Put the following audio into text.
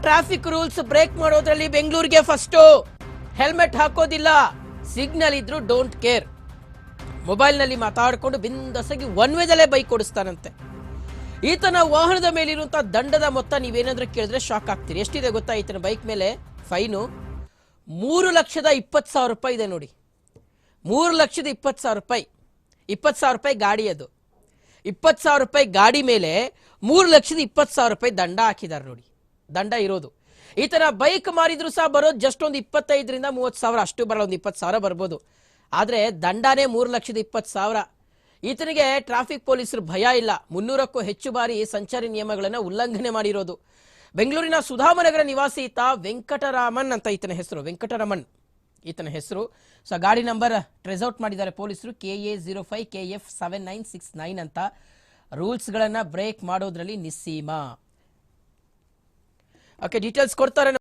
Traffic rules break ಮಾಡೋದ್ರಲ್ಲಿ ಬೆಂಗಳೂರಿಗೆ first. Helmet ಹಾಕೋದಿಲ್ಲ. ಸಿಗ್ನಲ್ ಇದ್ರು ಡೋಂಟ್ ಕೇರ್. ಮೊಬೈಲ್ನಲ್ಲಿ ಮಾತಾಡಿಕೊಂಡು ಬಿಂದಸಗಿ ಒನ್ ವೇದಲ್ಲೇ ಬೈಕ್ ಓಡಿಸ್ತಾನಂತೆ. ಈತನ ವಾಹನದ ಮೇಲಿರುವಂಥ ದಂಡದ ಮೊತ್ತ ನೀವೇನಾದ್ರೂ ಕೇಳಿದ್ರೆ ಶಾಕ್ ಆಗ್ತೀರಿ. ಎಷ್ಟಿದೆ ಗೊತ್ತಾ ಈತನ ಬೈಕ್ ಮೇಲೆ? ಫೈನು. ಮೂರು ಲಕ್ಷದ ಇಪ್ಪತ್ತು ಸಾವಿರ ರೂಪಾಯಿ ಇದೆ ನೋಡಿ. ಮೂರು ಲಕ್ಷದ ಇಪ್ಪತ್ತು ಸಾವಿರ ರೂಪಾಯಿ. ಇಪ್ಪತ್ತು ಸಾವಿರ ರೂಪಾಯಿ ಗಾಡಿ ಅದು. ಇಪ್ಪತ್ತು ಸಾವಿರ ರೂಪಾಯಿ ಗಾಡಿ ಮೇಲೆ ಮೂರು ಲಕ್ಷದ ಇಪ್ಪತ್ತು ಸಾವಿರ ರೂಪಾಯಿ ದಂಡ ಹಾಕಿದ್ದಾರೆ ನೋಡಿ. ದಂಡ ಇರೋದು. ಈ ಥರ ಬೈಕ್ ಮಾರಿದ್ರು ಸಹ ಬರೋದು ಜಸ್ಟ್ ಒಂದು ಇಪ್ಪತ್ತೈದರಿಂದ ಮೂವತ್ತು ಸಾವಿರ, ಅಷ್ಟು ಬರಲ್ಲ, ಒಂದು ಇಪ್ಪತ್ತು ಸಾವಿರ ಬರ್ಬೋದು. ಆದರೆ ದಂಡನೇ ಮೂರು ಲಕ್ಷದ ಇಪ್ಪತ್ತು ಸಾವಿರ. ಈತನಿಗೆ ಟ್ರಾಫಿಕ್ ಪೊಲೀಸರು ಭಯ ಇಲ್ಲ. ಮುನ್ನೂರಕ್ಕೂ ಹೆಚ್ಚು ಬಾರಿ ಸಂಚಾರಿ ನಿಯಮಗಳನ್ನು ಉಲ್ಲಂಘನೆ ಮಾಡಿರೋದು. ಬೆಂಗಳೂರಿನ ಸುಧಾಮನಗರ ನಿವಾಸಿ ಈತ ವೆಂಕಟರಾಮನ್ ಅಂತ ಈತನ ಹೆಸರು, ವೆಂಕಟರಮಣ್ ಈತನ ಹೆಸರು. ಸೊ ಗಾಡಿ ನಂಬರ್ ಟ್ರೆಸೌಟ್ ಮಾಡಿದ್ದಾರೆ ಪೊಲೀಸರು. K A zero five K F seven nine six nine ಅಂತ ರೂಲ್ಸ್ಗಳನ್ನು ಬ್ರೇಕ್ ಮಾಡೋದ್ರಲ್ಲಿ ನಿಸ್ಸೀಮ. ಓಕೆ ಡೀಟೇಲ್ಸ್ ಕೊಡ್ತಾರೆ